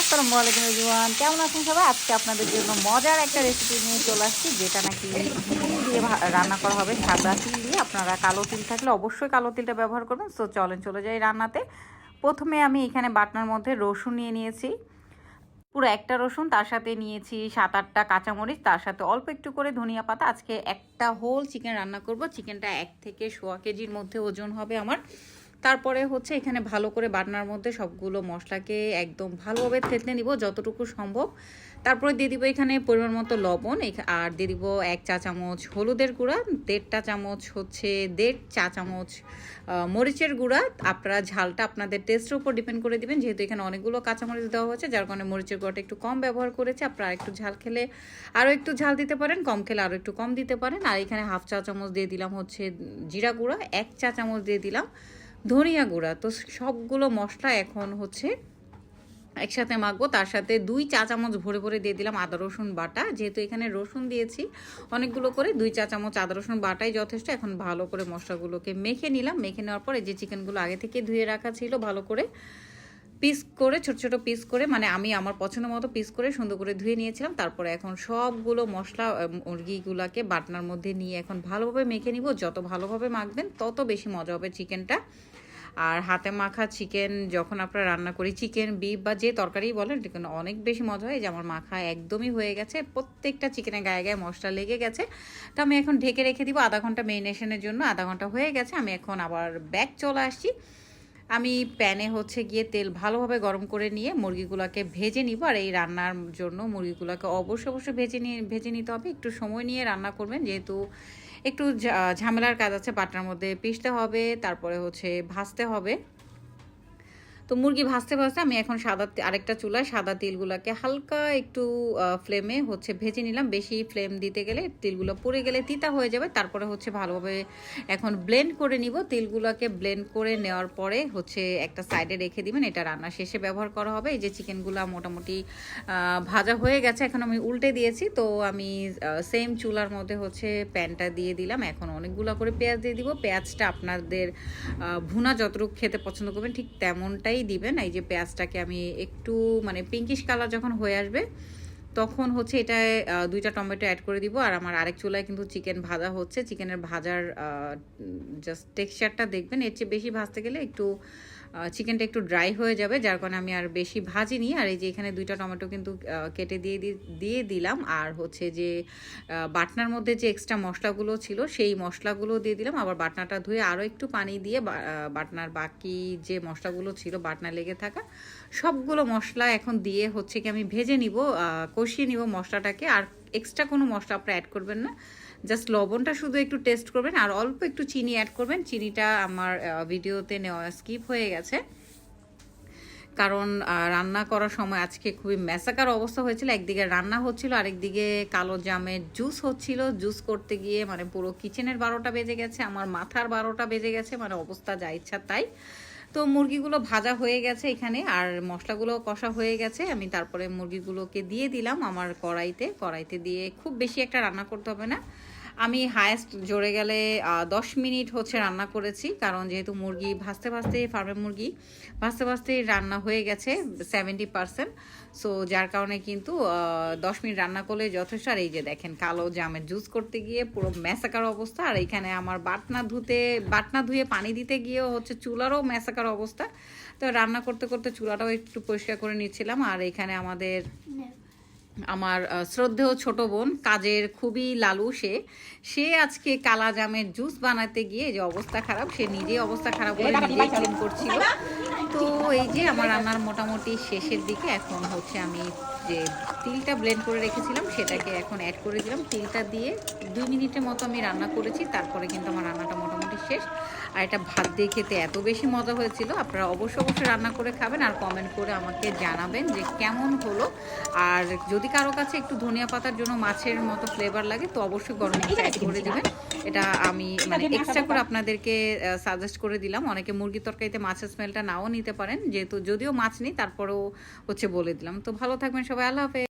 আসসালামু আলাইকুম এভরিওয়ান। কেমন আছেন সবাই? আজকে আপনাদের জন্য মজার একটা রেসিপি নিয়ে চলে আসছি, যেটা নাকি তিল দিয়ে রান্না করা হবে, সাদা তিল দিয়ে। আপনারা কালো তিল থাকলে অবশ্যই কালো তিলটা ব্যবহার করবেন। সো চলেন চলে যাই রান্নাতে। প্রথমে আমি এখানে বাটনার মধ্যে রসুন নিয়ে নিয়েছি। পুরো একটা রসুন, তার সাথে নিয়েছি সাত আটটা কাঁচামরিচ, তার সাথে অল্প একটু করে ধনিয়া পাতা। আজকে একটা হোল চিকেন রান্না করব। চিকেনটা এক থেকে সোয়া কেজির মধ্যে ওজন হবে আমার। তারপরে হচ্ছে এখানে ভালো করে বাটনার মধ্যে সবগুলো মশলাকে একদম ভালোভাবে থেতলে নিব যতটুকু সম্ভব। তারপরে দিয়ে দিব এখানে পরিমাণ মতো লবণ। আর দিয়ে দিব এক চা চামচ হলুদের গুঁড়া দেড়টা চামচ হচ্ছে দেড় চা চামচ মরিচের গুঁড়া। আপনারা ঝালটা আপনাদের টেস্টের উপর ডিপেন্ড করে দিবেন। যেহেতু এখানে অনেকগুলো কাঁচামরিচ দেওয়া হয়েছে, যার কারণে মরিচের গুঁড়াটা একটু কম ব্যবহার করেছে। আপনারা একটু ঝাল খেলে আরও একটু ঝাল দিতে পারেন, কম খেলে আরও একটু কম দিতে পারেন। আর এখানে হাফ চা চামচ দিয়ে দিলাম হচ্ছে জিরা গুঁড়া, এক চা চামচ দিয়ে দিলাম ধনিয়া গুঁড়া। তো সবগুলো মশলা এখন হচ্ছে একসাথে মাখবো। তার সাথে দুই চা চামচ ভরে ভরে দিয়ে দিলাম আদা, রসুন বাটা। যেহেতু এখানে রসুন দিয়েছি, অনেকগুলো করে দুই চা চামচ আদা, রসুন বাটাই যথেষ্ট। এখন ভালো করে মশলাগুলোকে মেখে নিলাম। মেখে নেওয়ার পরে যে চিকেনগুলো আগে থেকে ধুয়ে রাখা ছিল, ভালো করে পিস করে, ছোট ছোট পিস করে মানে আমি আমার পছন্দ মতো পিস করে সুন্দর করে ধুয়ে নিয়েছিলাম। তারপরে এখন সবগুলো মশলা মুরগিগুলোকে বাটনার মধ্যে নিয়ে এখন ভালোভাবে মেখে নিব। যত ভালোভাবে মাখবেন, তত বেশি মজা হবে চিকেনটা। আর হাতে মাখা চিকেন যখন আপনারা রান্না করি চিকেন বিফ বা যে তরকারি বলেন কিন্তু অনেক বেশি মজা হয়। যে আমার মাখা একদমই হয়ে গেছে, প্রত্যেকটা চিকেনের গায়ে গায়ে মশলা লেগে গেছে। তো আমি এখন ঢেকে রেখে দিব আধা ঘণ্টা মেরিনেশনের জন্য, আধা ঘণ্টা হয়ে গেছে। আমি এখন আবার ব্যাক চলে আসছি। আমি প্যানে হচ্ছে গিয়ে তেল ভালোভাবে গরম করে নিয়ে মুরগিগুলোকে ভেজে নিব। আর এই রান্নার জন্য মুরগিগুলোকে অবশ্যই অবশ্যই ভেজে নিয়ে, ভেজে নিতে হবে। একটু সময় নিয়ে রান্না করবেন, যেহেতু একটু ঝামেলার কাজ আছে বাটার মধ্যে পিষতে হবে তারপরে হচ্ছে ভাজতে হবে। তো মুরগি ভাজতে ভাজতে আমি এখন সাদা আরেকটা চুলায় সাদা তিলগুলোকে হালকা একটু ফ্লেমে হচ্ছে ভেজে নিলাম। বেশি ফ্লেম দিতে গেলে তিলগুলো পুড়ে গেলে তিতা হয়ে যাবে। তারপরে হচ্ছে ভালোভাবে এখন ব্লেন্ড করে নিব। তিলগুলোকে ব্লেন্ড করে নেওয়ার পরে হচ্ছে একটা সাইডে রেখে দিবেন। এটা রান্না শেষে ব্যবহার করা হবে। এই যে চিকেনগুলো মোটামুটি ভাজা হয়ে গেছে, এখন আমি উল্টে দিয়েছি। তো আমি সেম চুলার মধ্যে হচ্ছে প্যানটা দিয়ে দিলাম। এখন অনেকগুলো করে পেঁয়াজ দিয়ে দিব। পেঁয়াজটা আপনাদের ভুনা যতটুকু খেতে পছন্দ করবেন ঠিক তেমনটাই দিবেন। এই যে পেঁয়াজটাকে আমি একটু মানে পিঙ্কিশ কালার যখন হয়ে আসবে, তখন হচ্ছে এটায় দুইটা টমেটো অ্যাড করে দিব। আর আমার আরেক চুলায় কিন্তু চিকেন ভাজা হচ্ছে। চিকেনের ভাজার জাস্ট টেক্সচারটা দেখবেন। এর চেয়ে বেশি ভাজতে গেলে একটু চিকেনটা একটু ড্রাই হয়ে যাবে, যার কারণে আমি আর বেশি ভাজিনি। আর এই যে এখানে দুইটা টমেটো কিন্তু কেটে দিয়ে দিয়ে দিলাম। আর হচ্ছে যে বাটনার মধ্যে যে এক্সট্রা মশলাগুলো ছিল, সেই মশলাগুলো দিয়ে দিলাম। আবার বাটনাটা ধুয়ে আরও একটু পানি দিয়ে বাটনার বাকি যে মশলাগুলো ছিল বাটনা লেগে থাকা, সবগুলো মশলা এখন দিয়ে হচ্ছে কি আমি ভেজে নিব কষিয়ে নিব মশলাটাকে। আর এক্সট্রা কোনো মশলা আপনারা অ্যাড করবেন না। জাস্ট লবণটা শুধু একটু টেস্ট করবেন আর অল্প একটু চিনি অ্যাড করবেন। চিনিটা আমার ভিডিওতে নেওয়া স্কিপ হয়ে গেছে। কারণ রান্না করার সময় আজকে খুবই ম্যাসাকার অবস্থা হয়েছিল। একদিকে রান্না হচ্ছিল, আরেকদিকে কালো জামের জুস হচ্ছিল। জুস করতে গিয়ে মানে পুরো কিচেনের বারোটা বেজে গেছে, আমার মাথার বারোটা বেজে গেছে মানে অবস্থা যা ইচ্ছা তাই। তো মুরগিগুলো ভাজা হয়ে গেছে এখানে, আর মশলাগুলো কষা হয়ে গেছে। আমি তারপরে মুরগিগুলোকে দিয়ে দিলাম আমার কড়াইতে। কড়াইতে দিয়ে খুব বেশি একটা রান্না করতে হবে না। আমি হায়েস্ট জোরে গেলে দশ মিনিট হচ্ছে রান্না করেছি। কারণ যেহেতু মুরগি ভাজতে ভাজতে ফার্মের মুরগি, ভাজতে ভাজতে রান্না হয়ে গেছে সেভেন্টি পার্সেন্ট সো যার কারণে কিন্তু দশ মিনিট রান্না করলে যথেষ্ট। আর এই যে দেখেন, কালো জামের জুস করতে গিয়ে পুরো ম্যাসাকার অবস্থা। আর এখানে আমার বাটনা ধুতে, বাটনা ধুয়ে পানি দিতে গিয়েও হচ্ছে চুলারও ম্যাসাকার অবস্থা। তো রান্না করতে করতে চুলাটাও একটু পরিষ্কার করে নিচ্ছিলাম। আর এখানে আমাদের আমার শ্রদ্ধেয় ছোট বোন, কাজের খুবই লালু সে। সে আজকে কালা জামের জুস বানাতে গিয়ে যে অবস্থা খারাপ, সে নিজেই অবস্থা খারাপ করে নিজেই ক্লিন করছিল। তো এই যে আমার রান্নার মোটামুটি শেষের দিকে এখন হচ্ছে আমি যে তিলটা ব্লেন্ড করে রেখেছিলাম, সেটাকে এখন অ্যাড করে দিলাম। তিলটা দিয়ে দুই মিনিটের মতো আমি রান্না করেছি, তারপরে কিন্তু আমার রান্নাটা মোটামুটি শেষ। আর এটা ভাত দিয়ে খেতে এত বেশি মজা হয়েছিল, আপনারা অবশ্যই অবশ্যই রান্না করে খাবেন আর কমেন্ট করে আমাকে জানাবেন যে কেমন হলো। আর যদি কারও কাছে একটু ধনিয়া পাতার জন্য মাছের মতো ফ্লেভার লাগে তো অবশ্যই গরম অ্যাড করে দেবেন। এটা আমি মানে এক্সট্রা করে আপনাদেরকে সাজেস্ট করে দিলাম। অনেকে মুরগি তরকারিতে মাছের স্মেলটা নাও নিতে পারেন যেহেতু যদিও মাছ নেই তারপরেও হচ্ছে বলে দিলাম। তো ভালো থাকবেন সবাই আল্লাহ হাফেজ।